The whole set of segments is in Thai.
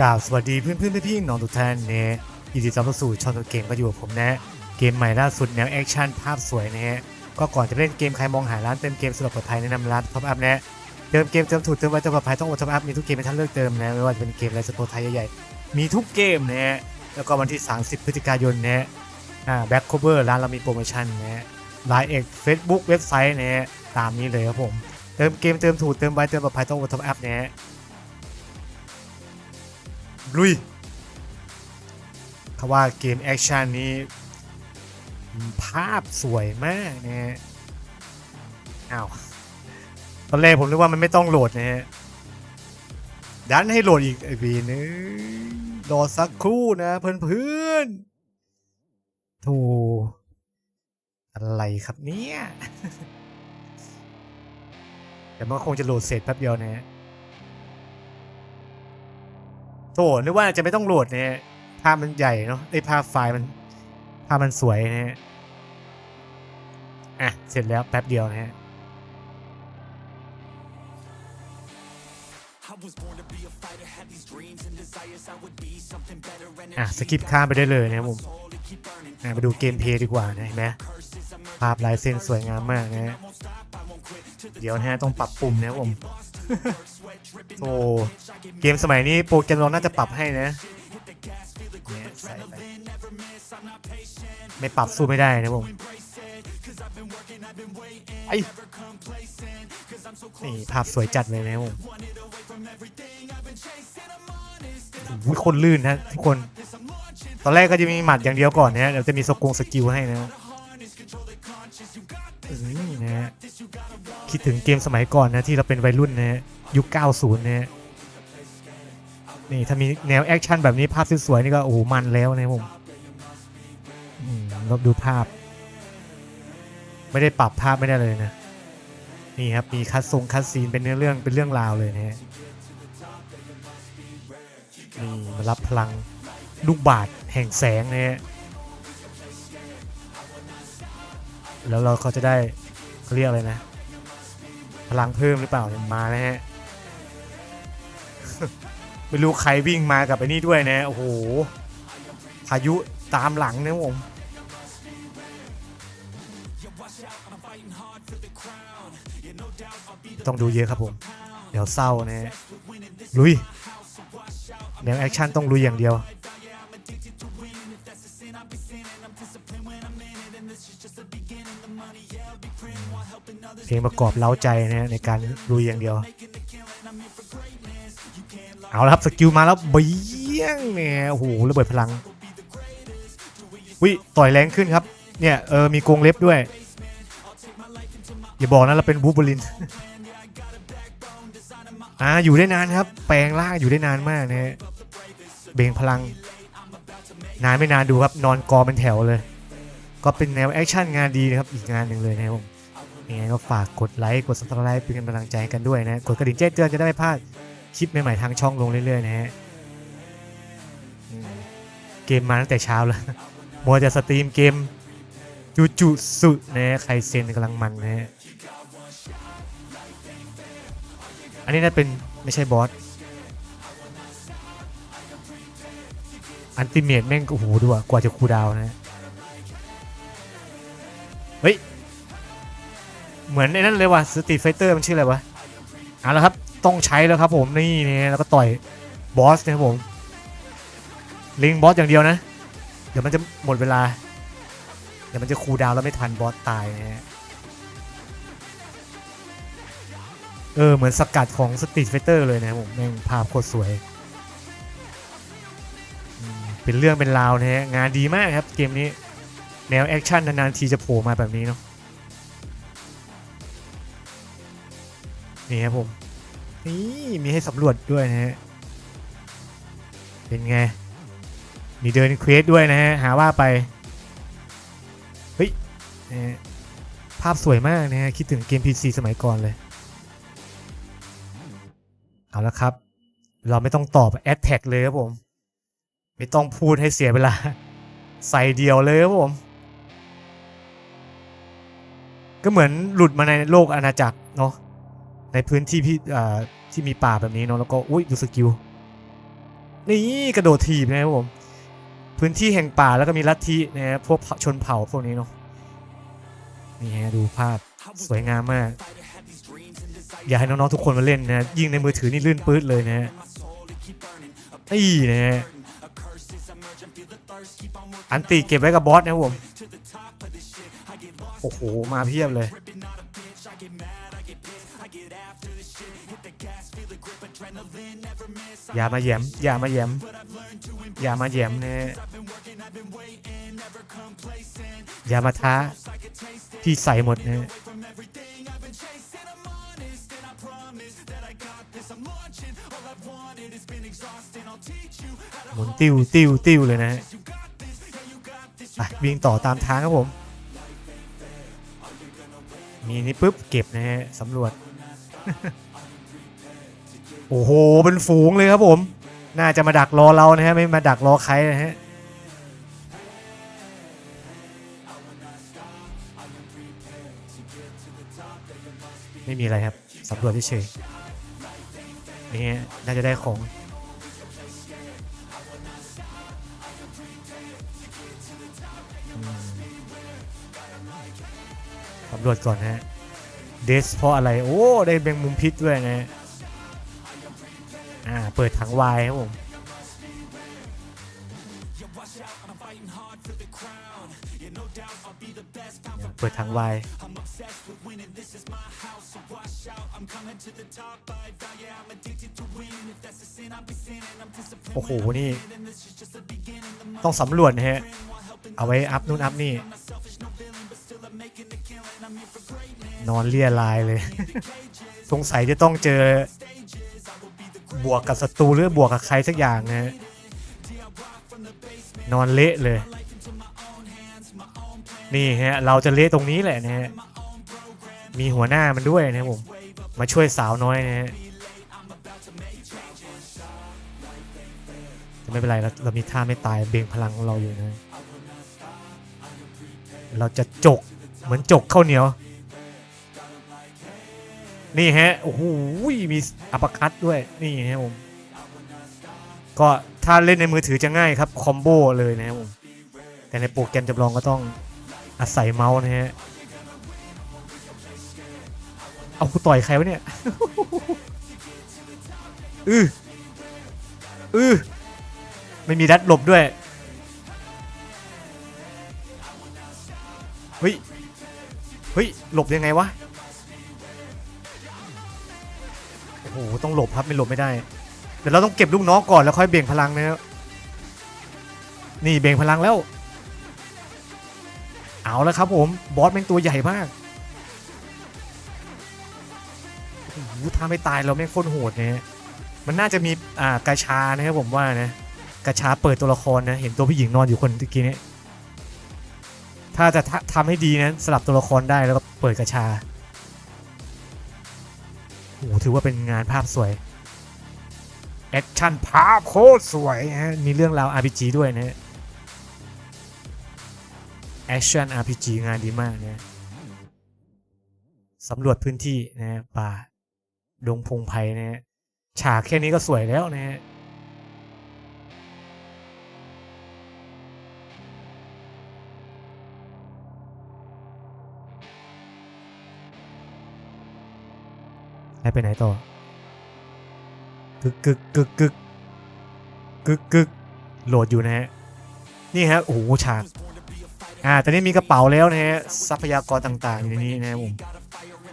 กราบสวัสดีเพื่อนเพื่อนๆพี่ๆน้องทุกท่านเนี่ยยินดีต้อนรับสู่ช่องตัวเกมก็อยู่กับผมนะ เกมใหม่ล่าสุดแนวแอคชั่นภาพสวยนะฮะก็ก่อนจะเล่นเกมใครมองหาร้านเติมเกมสำหรับปลอดภัยแนะนำร้านท็อปอัพนะเติมเกมเติมถูกเติมไวเติมปลอดภัยต้องอดท็อปอัพมีทุกเกมให้ท่านเลือกเติมนะไม่ว่าจะเป็นเกมอะไรสโตร์ไทยใหญ่ๆมีทุกเกมนะฮะแล้วก็วันที่ 30 พฤศจิกายนนะฮะอ่แบ็คโคเวอร์ร้านเรามีโปรโมชั่นนะฮะไลน์เอกเฟซบุ๊กเว็บไซต์นะฮะตามนี้เลยครับผมเติมเกมเติมถูกเติมไวเติมปลอดภัยต้องอดท็อปอัพนะฮะ ลุยเขาว่าเกมแอคชั่นนี้ ภาพสวยมากนะฮะอ้าวตอนแรกผมนึกว่ามันไม่ต้องโหลดนะฮะดันให้โหลดอีกอีกทีนึงรอสักครู่นะเพื่อนๆโธ่อะไรครับเนี่ย แต่มันคงจะโหลดเสร็จแป๊บเดียวนะฮะ โธ่นึกว่าจะไม่ต้องโหลดเนะฮะภาพมันใหญ่เนาะไอ้ภาพไฟล์มันภาพมันสวยนะฮะอะ เสร็จแล้วแป๊บเดียวนะฮะอะสกิปข้ามไปได้เลยนะครับผมอะมาดูเกมเพลย์ดีกว่านะเห็นไหมภาพลายเส้นสวยงามมากนะฮะเดี๋ยวนะฮะต้องปรับปุ่มนะผม โอ้เกมสมัยนี้โปรแกรมเราน่าจะปรับให้นะเนี่ยใส่ไปไม่ปรับสู้ไม่ได้นะผมไอ้นี่ภาพสวยจัดเลยนะผมโอ้โหคนลื่นนะทุกคน ตอนแรกก็จะมีหมัดอย่างเดียวก่อนนะฮะเดี๋ยวจะมีสกงสกิลให้นะอืมนะฮะ คิดถึงเกมสมัยก่อนนะที่เราเป็นวัยรุ่นนะยุค 90นะนี่ถ้ามีแนวแอคชั่นแบบนี้ภาพสวยๆนี่ก็โอ้โหมันแล้วนะผมอืมลบดูภาพ ไม่ได้ปรับภาพไม่ได้เลยนะ นี่ครับ มีคัดทรงคัดซีนเป็นเนื้อเรื่องเป็นเรื่องราวเลยนะฮะนี่มารับพลังลูกบาศก์แห่งแสงนะฮะแล้วเราก็จะได้เขาเรียกอะไรนะ พลังเพิ่มหรือเปล่าเนี่ยมาแล้วฮะไม่รู้ใครวิ่งมากับไอ้นี่ด้วยนะโอ้โหพายุตามหลังนะผมต้องดูเยอะครับผม เดี๋ยวเศร้านะฮะลุยแนวแอคชั่นต้องลุยอย่างเดียว เพลงประกอบเล้าใจนะในการลุยอย่างเดียว เอาละครับ สกิลมาแล้วเบี้ยงเนี่ยโอ้โหระเบิดพลังวิต่อยแรงขึ้นครับ เนี่ย เออ มีกรงเล็บด้วย อย่าบอกนะเราเป็นบูบูลิน อ่า อยู่ได้นานครับ แปลงร่างอยู่ได้นานมากนะฮะเบ่งพลัง นานไม่นานดูครับ นอนกอเป็นแถวเลย ก็เป็นแนวแอคชั่นงานดีนะครับ อีกงานหนึ่งเลยนะครับผมยังไงก็ฝากกดไลค์กดซับสไครป์เป็นกำลังใจให้กันด้วยนะ กดกระดิ่งแจ้งเตือนจะได้ไม่พลาดคลิปใหม่ๆทางช่องลงเรื่อยๆนะฮะเกมมาตั้งแต่เช้าแล้วมัวจะสตรีมเกมจูจูสุนะฮะใครเซนกำลังมันนะฮะอันนี้น่าเป็นไม่ใช่บอสอันติเมตแม่งโอ้โหดูอะกว่าจะคูดาวน์นะ เหมือนไอ้นั่นเลยว่ะสตรีทไฟเตอร์มันชื่ออะไรวะเอาละครับ ต้องใช้แล้วครับผมนี่นี่แล้วก็ต่อยบอสนะครับผมลิงบอสอย่างเดียวนะ เดี๋ยวมันจะหมดเวลา เดี๋ยวมันจะคูลดาวแล้วไม่ทันบอสตายนะฮะเออ เหมือนสกัดของสตรีทไฟเตอร์เลยนะครับผมแม่งภาพโคตรสวย เป็นเรื่องเป็นราวนะฮะงานดีมากครับเกมนี้ แนวแอคชั่นนานๆทีจะโผล่มาแบบนี้เนาะ นี่ครับผม นี่มีให้สำรวจด้วยนะฮะ เป็นไง มีเดินเควสด้วยนะฮะ หาว่าไป เฮ้ยนะฮะภาพสวยมากนะฮะ คิดถึงเกม PC สมัยก่อนเลย เอาละครับ เราไม่ต้องตอบแอดแท็กเลยครับผม ไม่ต้องพูดให้เสียเวลา ใส่เดียวเลยครับผมก็เหมือนหลุดมาในโลกอาณาจักรเนาะ ในพื้นที่พี่ที่มีป่าแบบนี้เนาะแล้วก็อุ้ยดูสกิลนี่กระโดดถีบนะครับผมพื้นที่แห่งป่าแล้วก็มีลัทธินะพวกชนเผ่าพวกนี้เนาะนี่ฮะดูภาพสวยงามมาก อยากให้น้องๆทุกคนมาเล่นนะยิ่งในมือถือนี่ลื่นปื๊ดเลยนะฮะนี่นะฮะอันติเก็บไว้กับบอสนะผมโอ้โหมาเพียบเลย อย่ามาแหยมอย่ามาแหยมอย่ามาแหยมนะฮะอย่ามาท้าพี่ใส่หมดนะฮะหมุนติ้วติ้วติ้วเลยนะฮะไปวิ่งต่อตามทางครับผม มีนี่ปุ๊บเก็บนะฮะสำรวจ โอ้โห เป็นฝูงเลยครับผม น่าจะมาดักรอเรานะฮะ ไม่มาดักรอใครนะฮะ ไม่มีอะไรครับสำรวจเฉยนี่ฮะน่าจะได้ของสำรวจก่อนฮะ เดสเพราะอะไร โอ้ ได้แบงมุมพิษด้วยนะฮะ อ่า เปิดถังวายครับผมเปิดถังวายโอ้โห นี่ ต้องสำรวจนะฮะ เอาไว้อัพนู่นอัพนี่ นอนเลี่ยลายเลย สงสัยจะต้องเจอ บวกกับศัตรูหรือบวกกับใครสักอย่างนะฮะนอนเละเลย นี่ฮะเราจะเละตรงนี้แหละนะฮะมีหัวหน้ามันด้วยนะผมมาช่วยสาวน้อยนะฮะไม่เป็นไรเราเรามีท่าไม่ตายเบ่งพลังของเราอยู่นะ เราจะจกเหมือนจกข้าวเหนียว นี่ฮะ โอ้โห มีอัปคัตด้วย นี่ฮะผม ก็ถ้าเล่นในมือถือจะง่ายครับ คอมโบเลยนะครับผม แต่ในโปรแกรมจำลองก็ต้องอาศัยเมาส์นะฮะ เอากูต่อยใครวะเนี่ย อืออือไม่มีดัดหลบด้วย เฮ้ย เฮ้ย หลบยังไงวะ โอ้โหต้องหลบครับไม่หลบไม่ได้เดี๋ยวเราต้องเก็บลูกน้องก่อนแล้วค่อยเบ่งพลังนะครับนี่เบ่งพลังแล้ว เอาแล้วครับผมบอสแม่งตัวใหญ่มากโอ้โหถ้าไม่ตายเราแม่งโคตรโหดนะฮะมันน่าจะมีอ่ากาชานะครับผมว่านะกาชาเปิดตัวละครนะเห็นตัวผู้หญิงนอนอยู่คนตะกี้นี้ถ้าจะททำให้ดีนะสลับตัวละครได้แล้วก็เปิดกาชา โอ้โหถือว่าเป็นงานภาพสวย แอคชั่นภาพโคตรสวยฮะ มีเรื่องราว RPG ด้วยนะ แอคชั่น RPG งานดีมากนะสำรวจพื้นที่นะฮะป่า ดงพงไพ่นะฉากแค่นี้ก็สวยแล้วนะฮะ ไปไหนต่อกึกกึกกึกกึกกึกกึกโหลดอยู่นะฮะนี่ฮะโอ้โหฉากอ่าตอนนี้มีกระเป๋าแล้วนะฮะทรัพยากรต่างๆอยู่ในนี้นะครับผม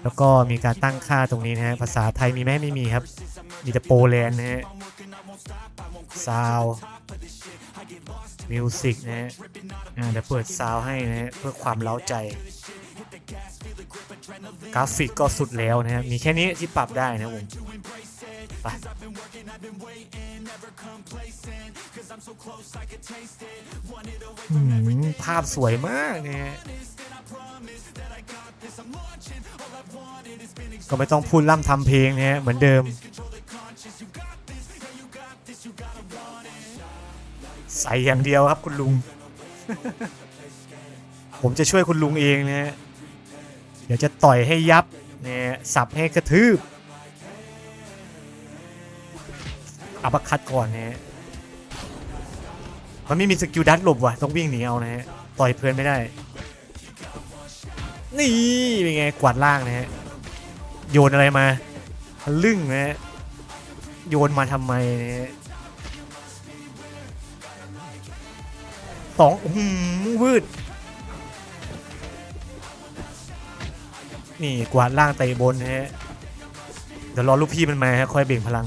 แล้วก็มีการตั้งค่าตรงนี้นะฮะภาษาไทยมีไหมไม่มีครับ มีแต่โปแลนด์นะฮะซาวมิวสิกนะฮะอ่าเดี๋ยวเปิดซาวให้นะฮะเพื่อความเล้าใจ กราฟิกก็สุดแล้วนะครับมีแค่นี้ที่ปรับได้นะครับผมไปอืมภาพสวยมากเนี่ยก็ไม่ต้องพูดล่ำทำเพลงนะฮะเหมือนเดิม ใส่อย่างเดียวครับคุณลุง ผมจะช่วยคุณลุงเองนะฮะ เดี๋ยวจะต่อยให้ยับเนี่ยสับให้กระทืบอัปคัดก่อนเนี่ยมันไม่มีสกิลดัดหลบว่ะต้องวิ่งหนีเอานะฮะต่อยเพลินไม่ได้ นี่เป็นไงกวาดล่างนะฮะโยนอะไรมาทะลึ่งนะฮะโยนมาทำไมนะฮะสองอื้อหืมวืด นี่กวาดล่างเตะบนนะฮะเดี๋ยวรอลูกพี่มันมาฮะคอยเบ่งพลัง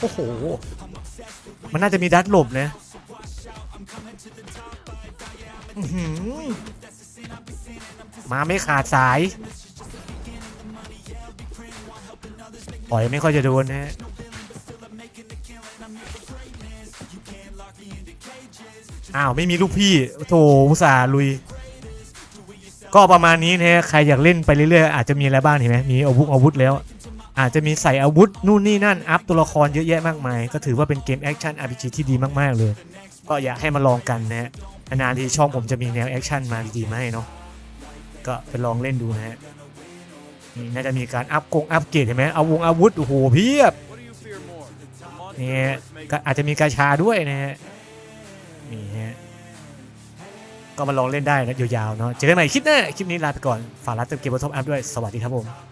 โอ้โห มันน่าจะมีดัดหลบนะมาไม่ขาดสายปล่อยไม่ค่อยจะโดนนะฮะ อ้าวไม่มีลูกพี่โถอุตส่าห์ลุย ก็ประมาณนี้นะฮะใครอยากเล่นไปเรื่อยๆอาจจะมีอะไรบ้างเห็นไหมมีอาวุธอาวุธแล้ว อาจจะมีใส่อาวุธนู่นนี่นั่นอัพตัวละครเยอะแยะมากมาย ก็ถือว่าเป็นเกมแอคชั่น RPG ที่ดีมากๆเลย ก็อยากให้มาลองกันนะฮะนานทีช่องผมจะมีแนวแอคชั่นมาดีๆมาให้เนาะก็ไปลองเล่นดูนะฮะนี่น่าจะมีการอัพกงอัพเกรดเห็นไหมเอาวงอาวุธโอ้โหเพียบ นี่ฮะก็อาจจะมีกาชาด้วยนะฮะนี่ฮะก็มาลองเล่นได้นะยาวๆเนาะเจอกันใหม่คลิปหน้าคลิปนี้ลาไปก่อนฝากร้านเติมเกมบนท็อปอัพด้วยสวัสดีครับผม